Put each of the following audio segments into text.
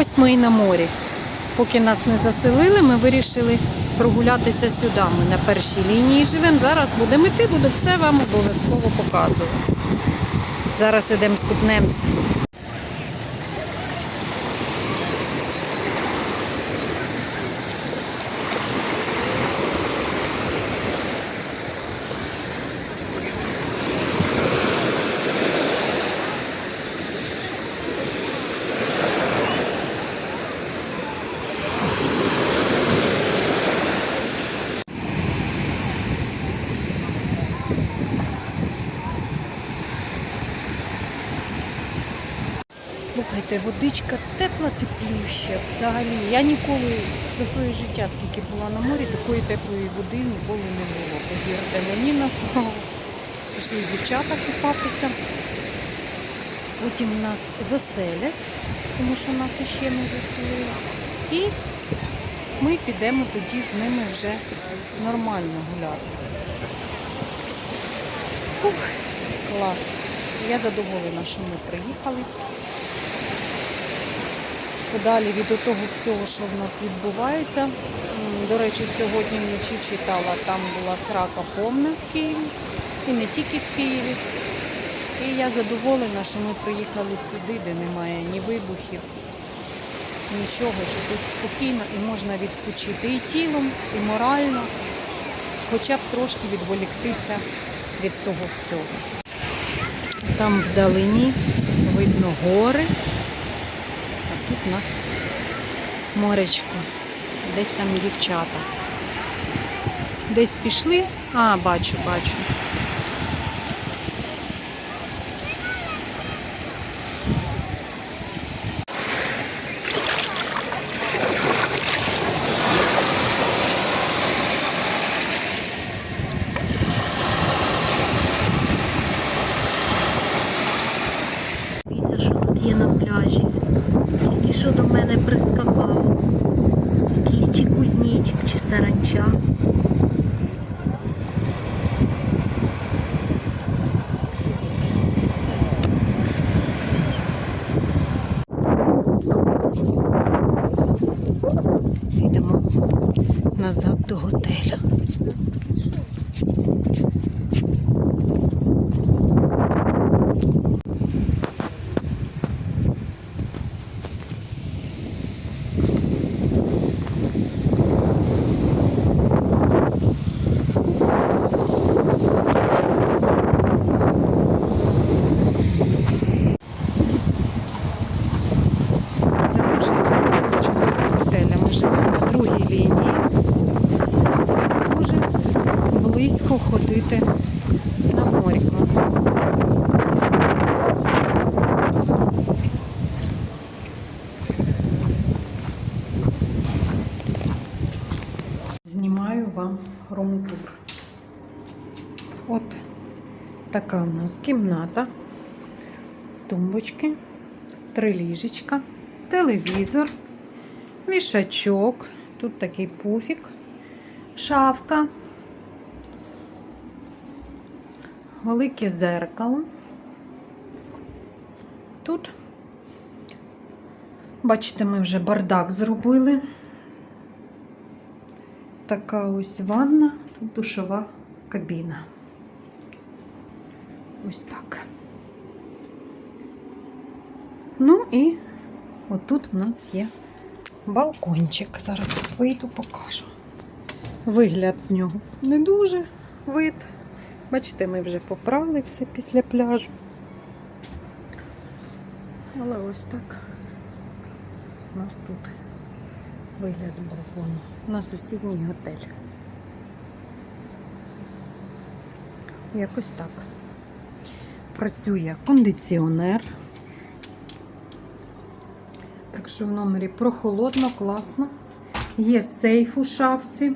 Ось ми і на морі. Поки нас не заселили, ми вирішили прогулятися сюди. Ми на першій лінії живемо. Зараз будемо йти, буду все вам обов'язково показувати. Зараз ідемо скупнемося. Слухайте, водичка тепла, теплюща. Взагалі, я ніколи за своє життя, скільки була на морі, такої теплої води ніколи не було. Повірте мені на слово. Пішли дівчата купатися. Потім нас заселять, тому що нас іще не заселили. І ми підемо тоді з ними вже нормально гуляти. Ух, клас. Я задоволена, що ми приїхали подалі від того всього, що в нас відбувається. До речі, сьогодні вночі читала, там була срака повна в Києві, і не тільки в Києві. І я задоволена, що ми приїхали сюди, де немає ні вибухів, нічого, що тут спокійно і можна відпочити і тілом, і морально, хоча б трошки відволіктися від того всього. Там вдалині видно гори. У нас моречко. Десь там дівчата. Десь пішли. А, бачу, бачу. 行。Вам. От така у нас кімната, тумбочки три ліжечка, телевізор, вішачок, тут такий пуфік, шафка, велике зеркало. Тут, бачите, ми вже бардак зробили. Така ось ванна, тут душова кабіна. Ось так. Ну і отут в нас є балкончик. Зараз вийду, покажу. Вигляд з нього не дуже вид. Бачите, ми вже попрали все після пляжу. Але ось так у нас тут вигляд балкону. У нас сусідній готель. Якось так. Працює кондиціонер. Так що в номері прохолодно, класно. Є сейф у шафці.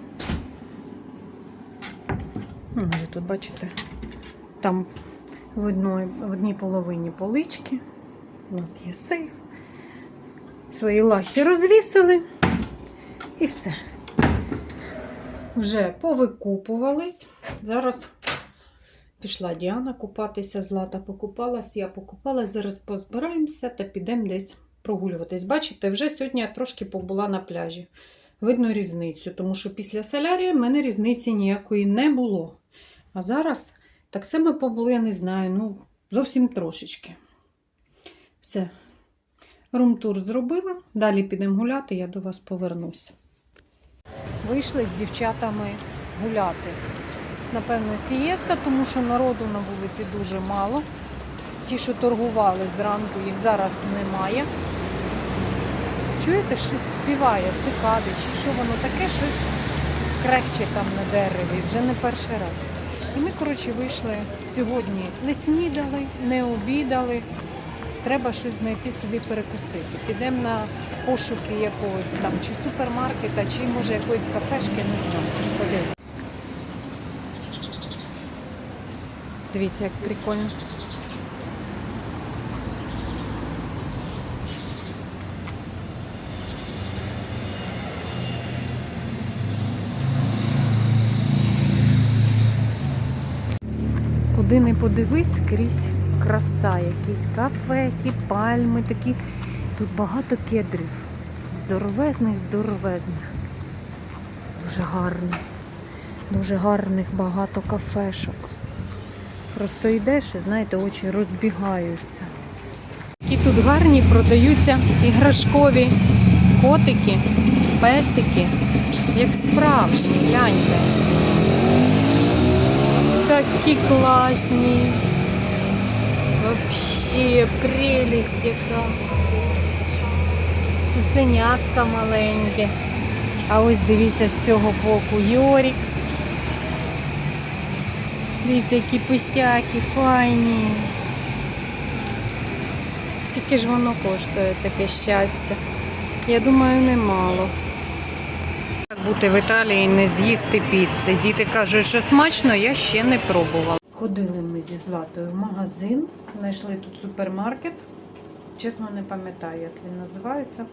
Ну, Вже тут, бачите, там в одній, в одній половині полички. У нас є сейф. Свої лахи розвісили. І все. Вже повикупувались. Зараз пішла Діана купатися, Злата покупалась, я покупалась. Зараз позбираємося та підемо десь прогулюватись. Бачите, вже сьогодні я трошки побула на пляжі. Видно різницю, тому що після солярія в мене різниці ніякої не було. А зараз, так це ми побули, я не знаю, ну, зовсім трошечки. Все. Румтур зробила. Далі підемо гуляти, я до вас повернуся. Вийшли з дівчатами гуляти. Напевно, сієста, тому що народу на вулиці дуже мало. Ті, що торгували зранку, їх зараз немає. Чуєте, щось співає, цикади, чи що воно таке, щось крекче там на дереві, вже не перший раз. І ми, коротше, вийшли сьогодні. Не снідали, не обідали. Треба щось знайти собі перекусити. Підемо на пошуки якогось там, чи супермаркета, чи може якоїсь кафешки, не знаю. Ходимо. Дивіться, як прикольно. Куди не подивись, крізь краса, якісь кафехи, пальми такі. Тут багато кедрів. Здоровезних, здоровезних. Дуже гарно. Дуже гарних багато кафешок. Просто йдеш і, знаєте, очі розбігаються. І тут гарні продаються іграшкові котики, песики, як справжні, гляньте. Такі класні. Вообще прелість яка. Цуценятка маленьке. А ось дивіться з цього боку Йорік. Дивіться, які писяки, файні. Скільки ж воно коштує таке щастя? Я думаю, немало. Як бути в Італії і не з'їсти піци. Діти кажуть, що смачно, я ще не пробувала. Зі Златою магазин, знайшли тут супермаркет. Чесно, не пам'ятаю, як він називається.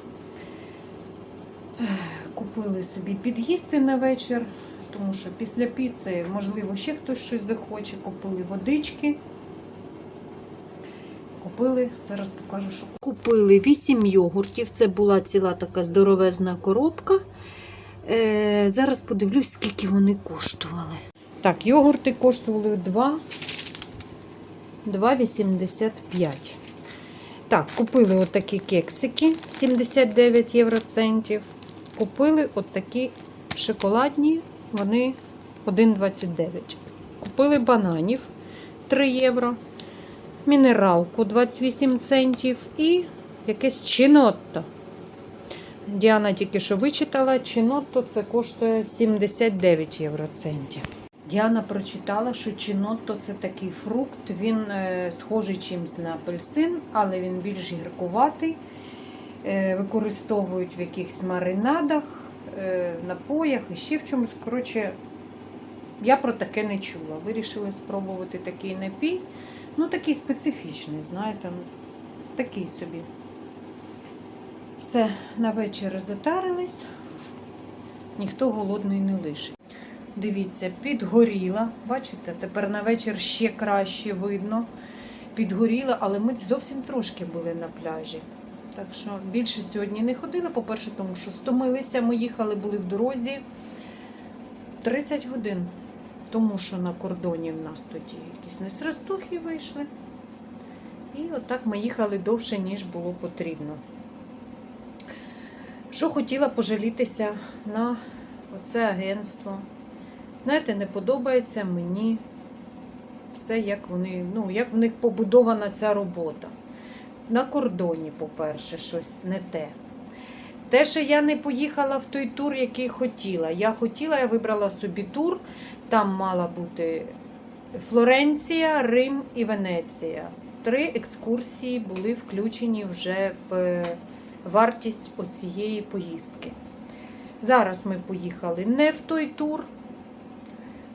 Купили собі під'їсти на вечір, тому що після піци, можливо, ще хтось щось захоче. Купили водички. Купили, зараз покажу, що купили 8 йогуртів. Це була ціла така здоровезна коробка. Е, зараз подивлюсь, скільки вони коштували. Так, йогурти коштували 2, 2,85. Так, купили отакі кексики 79 євроцентів. Купили отакі шоколадні, вони 1,29. Купили бананів 3 євро, мінералку 28 центів і якесь чинотто. Діана тільки що вичитала, чинотто це коштує 79 євроцентів. Діана прочитала, що чинотто це такий фрукт, він е, схожий чимось на апельсин, але він більш гіркуватий. Е, використовують в якихось маринадах, е, напоях і ще в чомусь. Коротше, я про таке не чула. Вирішили спробувати такий напій. Ну, такий специфічний, знаєте, ну, такий собі. Все, на вечір затарились, ніхто голодний не лишить. Дивіться, підгоріла. Бачите, тепер на вечір ще краще видно. Підгоріла, але ми зовсім трошки були на пляжі. Так що більше сьогодні не ходила. По-перше, тому що стомилися. Ми їхали, були в дорозі 30 годин. Тому що на кордоні в нас тоді якісь несрастухи вийшли. І отак ми їхали довше, ніж було потрібно. Що хотіла пожалітися на оце агентство. Знаєте, не подобається мені все, як вони, ну, як в них побудована ця робота. На кордоні, по-перше, щось не те. Те, що я не поїхала в той тур, який хотіла. Я хотіла, я вибрала собі тур, там мала бути Флоренція, Рим і Венеція. Три екскурсії були включені вже в вартість оцієї поїздки. Зараз ми поїхали не в той тур.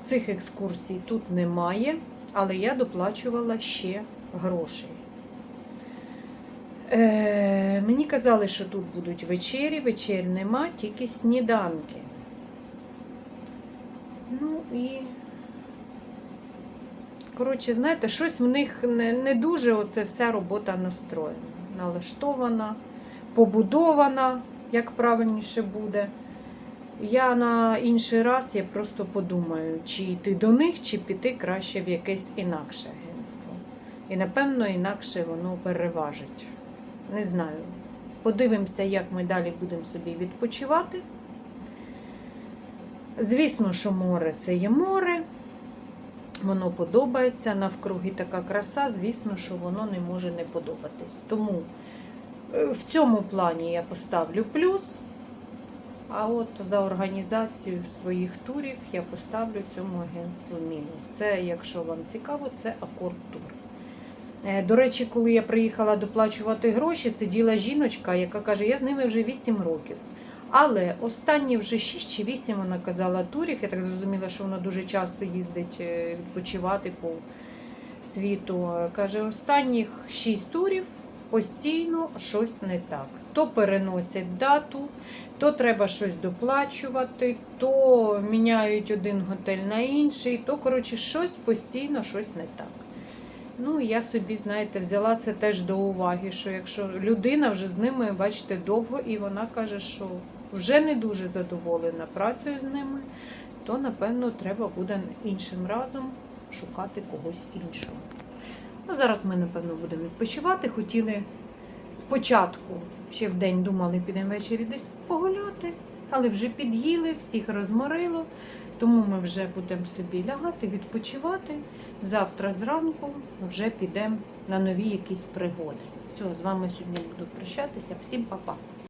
Цих екскурсій тут немає, але я доплачувала ще грошей. Е, мені казали, що тут будуть вечері, вечер нема, тільки сніданки. Ну і, коротше, знаєте, щось в них не, не дуже оце вся робота настроєна, налаштована. побудована, як правильніше буде. Я на інший раз я просто подумаю, чи йти до них, чи піти краще в якесь інакше агентство. І напевно інакше воно переважить. Не знаю. Подивимося, як ми далі будемо собі відпочивати. Звісно, що море це є море. Воно подобається, навкруги така краса, звісно, що воно не може не подобатись. Тому е, в цьому плані я поставлю плюс. А от за організацію своїх турів я поставлю цьому агентству мінус. Це, якщо вам цікаво, це акорд тур. Е, До речі, коли я приїхала доплачувати гроші, сиділа жіночка, яка каже, я з ними вже 8 років. Але останні вже 6 чи 8 вона казала турів. Я так зрозуміла, що вона дуже часто їздить е, відпочивати по світу. Каже, останніх 6 турів постійно щось не так. То переносять дату, то треба щось доплачувати, то міняють один готель на інший, то, коротше, щось постійно, щось не так. Ну, я собі, знаєте, взяла це теж до уваги, що якщо людина вже з ними, бачите, довго, і вона каже, що вже не дуже задоволена працею з ними, то, напевно, треба буде іншим разом шукати когось іншого. Ну, зараз ми, напевно, будемо відпочивати. Хотіли спочатку, ще в день думали, підемо ввечері десь погуляти, але вже під'їли, всіх розморило. Тому ми вже будемо собі лягати, відпочивати. Завтра зранку вже підемо на нові якісь пригоди. Все, з вами сьогодні буду прощатися. Всім па-па.